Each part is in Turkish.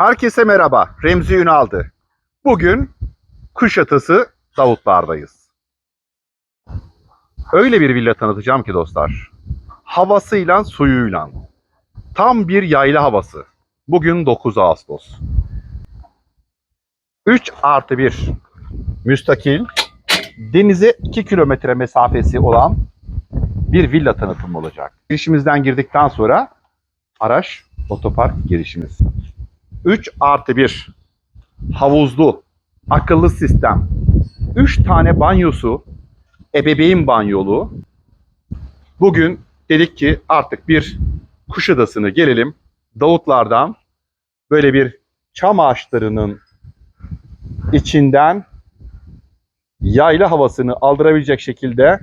Herkese merhaba. Remzi Ünal'dı. Bugün Kuşadası Davutlar'dayız. Öyle bir villa tanıtacağım ki dostlar. Havasıyla suyuyla. Tam bir yayla havası. Bugün 9 Ağustos. 3 artı 1 müstakil denize 2 kilometre mesafesi olan bir villa tanıtımı olacak. Girişimizden girdikten sonra araç otopark girişimiz. 3 artı 1 havuzlu akıllı sistem. 3 tane banyosu ebeveyn banyolu. Bugün dedik ki artık bir Kuşadası'nı gelelim. Davutlar'dan böyle bir çam ağaçlarının içinden yayla havasını aldırabilecek şekilde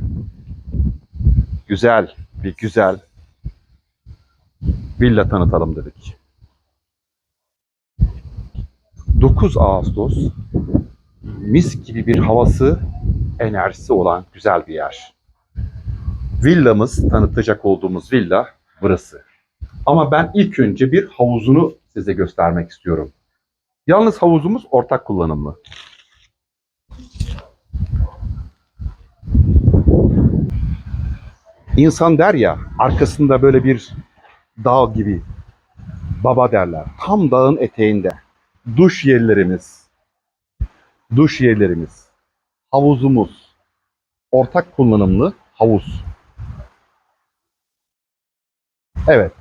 güzel bir güzel villa tanıtalım dedik. 9 Ağustos mis gibi bir havası, enerjisi olan güzel bir yer. Villamız, tanıtacak olduğumuz villa burası. Ama ben ilk önce bir havuzunu size göstermek istiyorum. Yalnız havuzumuz ortak kullanımlı. İnsan der ya, arkasında böyle bir dağ gibi baba derler. Tam dağın eteğinde duş yerlerimiz, duş yerlerimiz, havuzumuz, ortak kullanımlı havuz. Evet,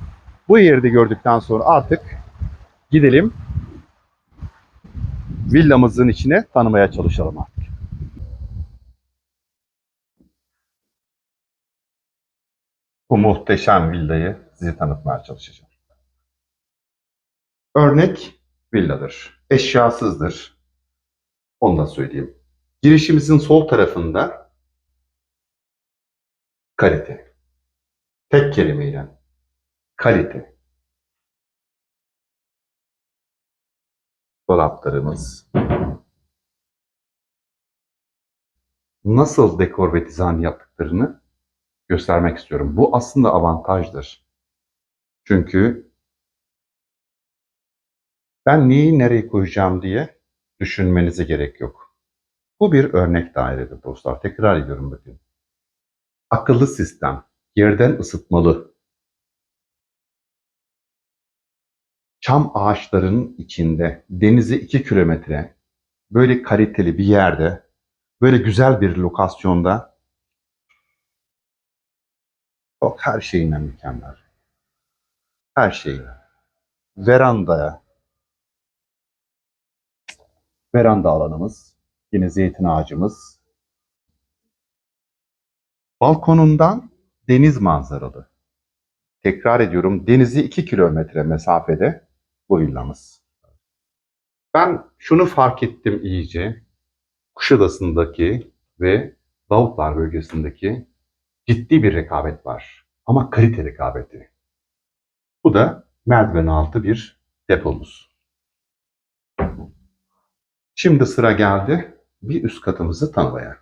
bu yeri de gördükten sonra artık gidelim villamızın içine tanımaya çalışalım artık. Bu muhteşem villayı size tanıtmaya çalışacağım. Örnek villadır. Eşyasızdır. Onu da söyleyeyim. Girişimizin sol tarafında kalite. Tek kelimeyle kalite. Dolaplarımız. Nasıl dekor ve dizayn yaptıklarını göstermek istiyorum. Bu aslında avantajdır. Çünkü ben neyi nereye koyacağım diye düşünmenize gerek yok. Bu bir örnek dairedir dostlar. Tekrar ediyorum bakın. Akıllı sistem, yerden ısıtmalı. Çam ağaçlarının içinde, denize 2 kilometre, böyle kaliteli bir yerde, böyle güzel bir lokasyonda çok her şeyinden mükemmel. Her şeyle. Verandaya, veranda alanımız, yine zeytin ağacımız. Balkonundan deniz manzaralı. Tekrar ediyorum denizi 2 kilometre mesafede bu villamız. Ben şunu fark ettim iyice. Kuşadası'ndaki ve Davutlar bölgesindeki ciddi bir rekabet var. Ama kalite rekabeti. Bu da merdiven altı bir depomuz. Şimdi sıra geldi bir üst katımızı tanımaya.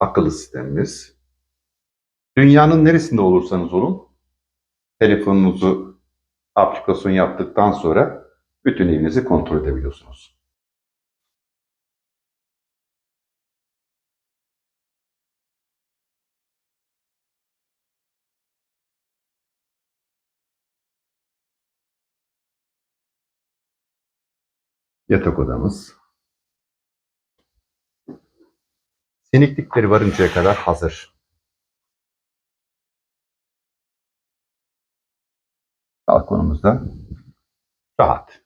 Akıllı sistemimiz. Dünyanın neresinde olursanız olun, telefonunuzu aplikasyon yaptıktan sonra bütün evinizi kontrol edebiliyorsunuz. Yatak odamız. Seniklikleri varıncaya kadar hazır. Balkonumuzda rahat.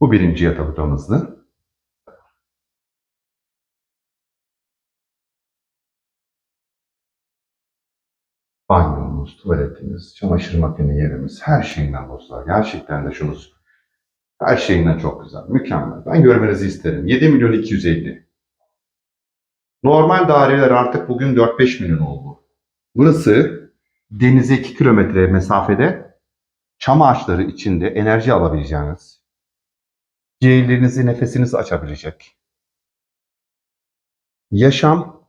Bu birinci yatak odamızdı. Banyomuz, tuvaletimiz, çamaşır makine yerimiz, her şeyinden dostlar. Gerçekten de şunu her şeyinden çok güzel, mükemmel. Ben görmenizi isterim. 7 milyon 250. Normal daireler artık bugün 4-5 milyon oldu. Burası denize 2 kilometre mesafede çam ağaçları içinde enerji alabileceğiniz, ciğerlerinizi, nefesinizi açabilecek, Yaşam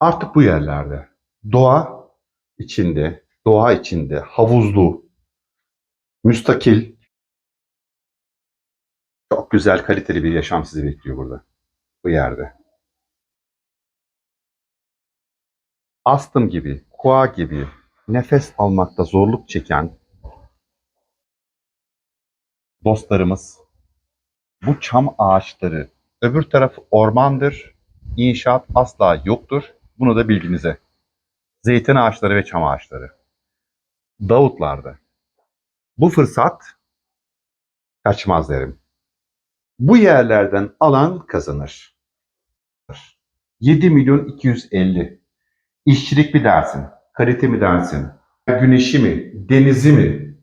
artık bu yerlerde. Doğa içinde, doğa içinde, havuzlu, müstakil, çok güzel, kaliteli bir yaşam sizi bekliyor burada. Bu yerde. Astım gibi, koa gibi, nefes almakta zorluk çeken dostlarımız bu çam ağaçları, öbür taraf ormandır, inşaat asla yoktur. Bunu da bilginize. Zeytin ağaçları ve çam ağaçları. Davutlar'da. Bu fırsat kaçmaz derim. Bu yerlerden alan kazanır. 7 milyon 250. İşçilik mi dersin? Kalite mi dersin? Güneşi mi? Denizi mi?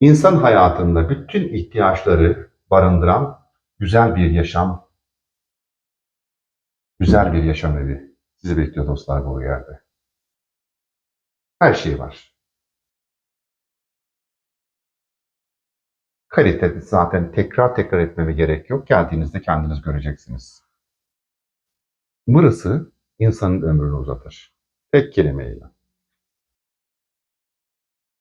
İnsan hayatında bütün ihtiyaçları barındıran güzel bir yaşam, güzel bir yaşam evi sizi bekliyor dostlar bu yerde. Her şey var. Kalite zaten tekrar tekrar etmeme gerek yok. Geldiğinizde kendiniz göreceksiniz. Burası insanın ömrünü uzatır. Tek kelimeyle.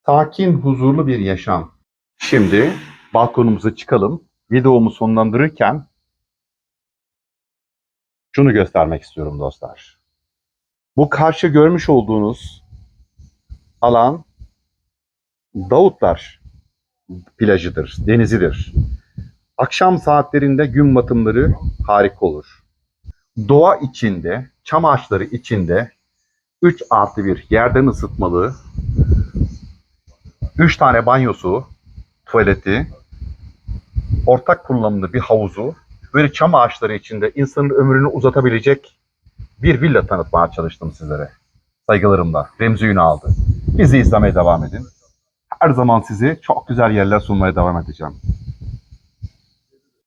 Sakin, huzurlu bir yaşam. Şimdi balkonumuza çıkalım. Videomu sonlandırırken şunu göstermek istiyorum dostlar. Bu karşı görmüş olduğunuz alan Davutlar plajıdır, denizidir. Akşam saatlerinde gün batımları harika olur. Doğa içinde, çam ağaçları içinde 3 artı 1 yerden ısıtmalı, 3 tane banyosu, tuvaleti, ortak kullanımlı bir havuzu, böyle çam ağaçları içinde insanın ömrünü uzatabilecek bir villa tanıtmaya çalıştım sizlere. Saygılarımla. Remzi Ünal'dı. Bizi izlemeye devam edin. Her zaman sizi çok güzel yerler sunmaya devam edeceğim.